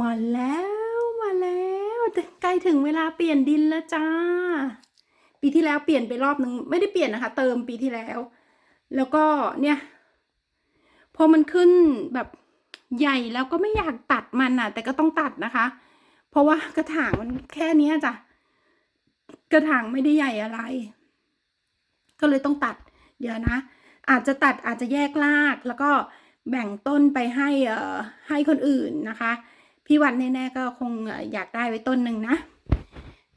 มาแล้วมาแล้วใกล้ถึงเวลาเปลี่ยนดินแล้วจ้า ปีที่แล้วเปลี่ยนไปรอบนึงไม่ได้เปลี่ยนนะคะ เติมปีที่แล้ว แล้วก็เนี่ยพอมันขึ้นแบบใหญ่แล้วก็ไม่อยากตัดมันอะ แต่ก็ต้องตัดนะคะ เพราะว่ากระถางมันแค่นี้จ้ะกระถางไม่ได้ใหญ่อะไร ก็เลยต้องตัด เดี๋ยวนะ อาจจะตัดอาจจะแยกรากแล้วก็แบ่งต้นไปให้เอ่อให้คนอื่นนะคะ พี่วันแน่ๆก็คงอยากได้ไว้ต้นหนึ่งนะ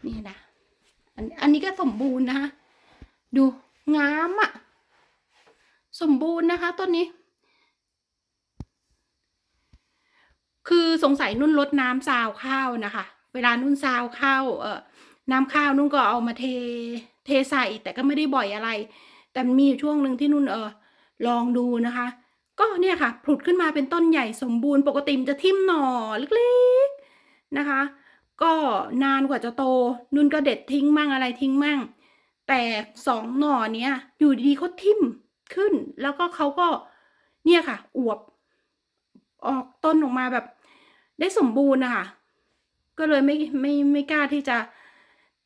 นี่นะอันอันนี้ก็สมบูรณ์นะคะ ดูงามอะสมบูรณ์นะคะต้นนี้ คือสงสัยนุ่นลดน้ำซาวข้าวนะคะ เวลานุ่นซาวข้าวเอ่อน้ำข้าวนุ่นก็เอามาเทเทใส่แต่ก็ไม่ได้บ่อยอะไร แต่มีช่วงหนึ่งที่นุ่นเออลองดูนะคะ ก็เนี่ยค่ะผุดขึ้นมาเป็นต้นใหญ่สมบูรณ์ปกติมันจะทิ่มหน่อเล็กๆนะคะ ก็นานกว่าจะโตนุ่นก็เด็ดทิ้งมั่งอะไรทิ้งมั่ง แต่สองหน่อเนี้ยอยู่ดีๆเขาทิ่มขึ้น แล้วก็เขาก็เนี่ยค่ะ อวบ ออกต้นออกมาแบบ ได้สมบูรณ์นะคะก็เลยไม่ไม่ไม่กล้าที่จะ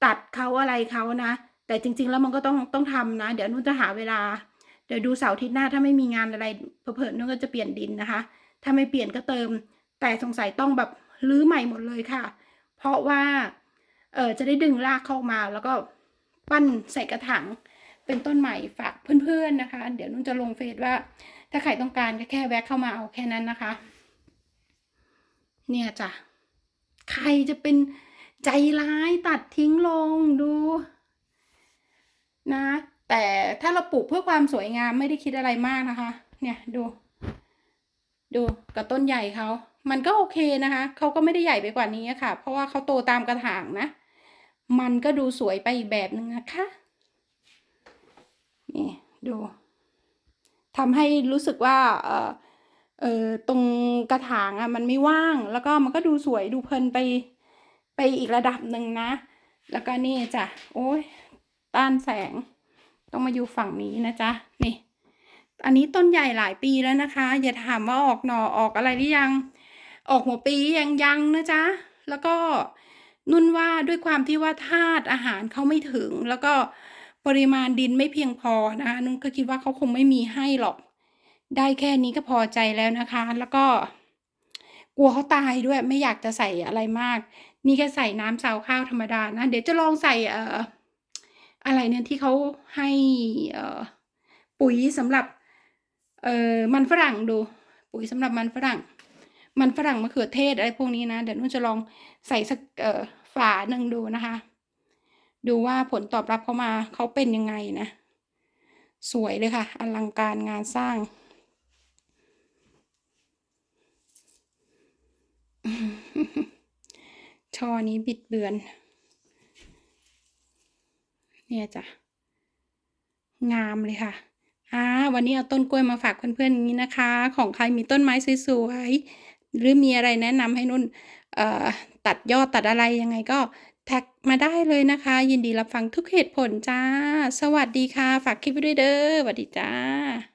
ตัดเขาอะไรเขานะ แต่จริง ๆ แล้วมันก็ต้องต้องทำนะ เดี๋ยวนุ่นจะหาเวลา เดี๋ยวดูเสาร์อาทิตย์หน้าถ้าไม่มีงานอะไรเผลอๆนุ่นก็จะเปลี่ยนดินนะคะ ถ้าไม่เปลี่ยนก็เติม แต่สงสัยต้องแบบรื้อใหม่หมดเลยค่ะ เพราะว่าเออจะได้ดึงรากเข้ามาแล้วก็ปั้นใส่กระถางเป็นต้นใหม่ฝากเพื่อนๆนะคะ เดี๋ยวนุ่นจะลงเฟซว่า ถ้าใครต้องการก็แค่แวะเข้ามาเอาแค่นั้นนะคะ เนี่ยจ้ะใครจะเป็นใจร้ายตัดทิ้งลงดู นะ แต่ถ้าเราปลูกเพื่อความสวยงามไม่ได้คิดอะไรมากนะคะ เนี่ยดู ดูกับต้นใหญ่เขา มันก็โอเคนะคะเขาก็ไม่ได้ใหญ่ไปกว่านี้ค่ะ เพราะว่าเขาโตตามกระถางนะ มันก็ดูสวยไปอีกแบบหนึ่งนะคะ นี่ดูทำให้รู้สึกว่า เออเออตรงกระถางอะมันไม่ว่าง แล้วก็มันก็ดูสวยดูเพลินไปไปอีกระดับหนึ่งนะ แล้วก็นี่จ้ะโอ้ยต้านแสง ต้องมาอยู่ฝั่งนี้นะจ๊ะนี่อันนี้ต้นใหญ่หลายปีแล้วนะคะ อย่าถามว่าออกหน่อออกอะไรหรือยัง ออกหัวปียังยังนะจ๊ะแล้วก็นุ่นว่าด้วยความที่ว่าธาตุอาหารเขาไม่ถึง แล้วก็ปริมาณดินไม่เพียงพอนะคะนุ่นก็คิดว่าเขาคงไม่มีให้หรอก ได้แค่นี้ก็พอใจแล้วนะคะ แล้วก็กลัวเขาตายด้วยไม่อยากจะใส่อะไรมาก นี่แค่ใส่น้ำซาวข้าวธรรมดานะ เดี๋ยวจะลองใส่เอ่อ อะไรเนี่ยที่เขาให้ปุ๋ยสำหรับเออมันฝรั่งดูปุ๋ยสำหรับมันฝรั่ง มันฝรั่งมะเขือเทศอะไรพวกนี้นะ เดี๋ยวนุ่นจะลองใส่สักฝาหนึ่งดูนะคะ ดูว่าผลตอบรับเขามาเขาเป็นยังไงนะ สวยเลยค่ะอลังการงานสร้างช่อนี้บิดเบือน เนี่ยจ้ะ งามเลยค่ะอ่าวันนี้เอาต้นกล้วยมาฝากเพื่อนๆนี้นะคะ ของใครมีต้นไม้สวยๆหรือมีอะไรแนะนำให้นุ่นตัดยอดตัดอะไรยังไงก็แท็กมาได้เลยนะคะ ยินดีรับฟังทุกเหตุผลจ้า สวัสดีค่ะ ฝากคลิปไว้ด้วยเด้อสวัสดีจ้า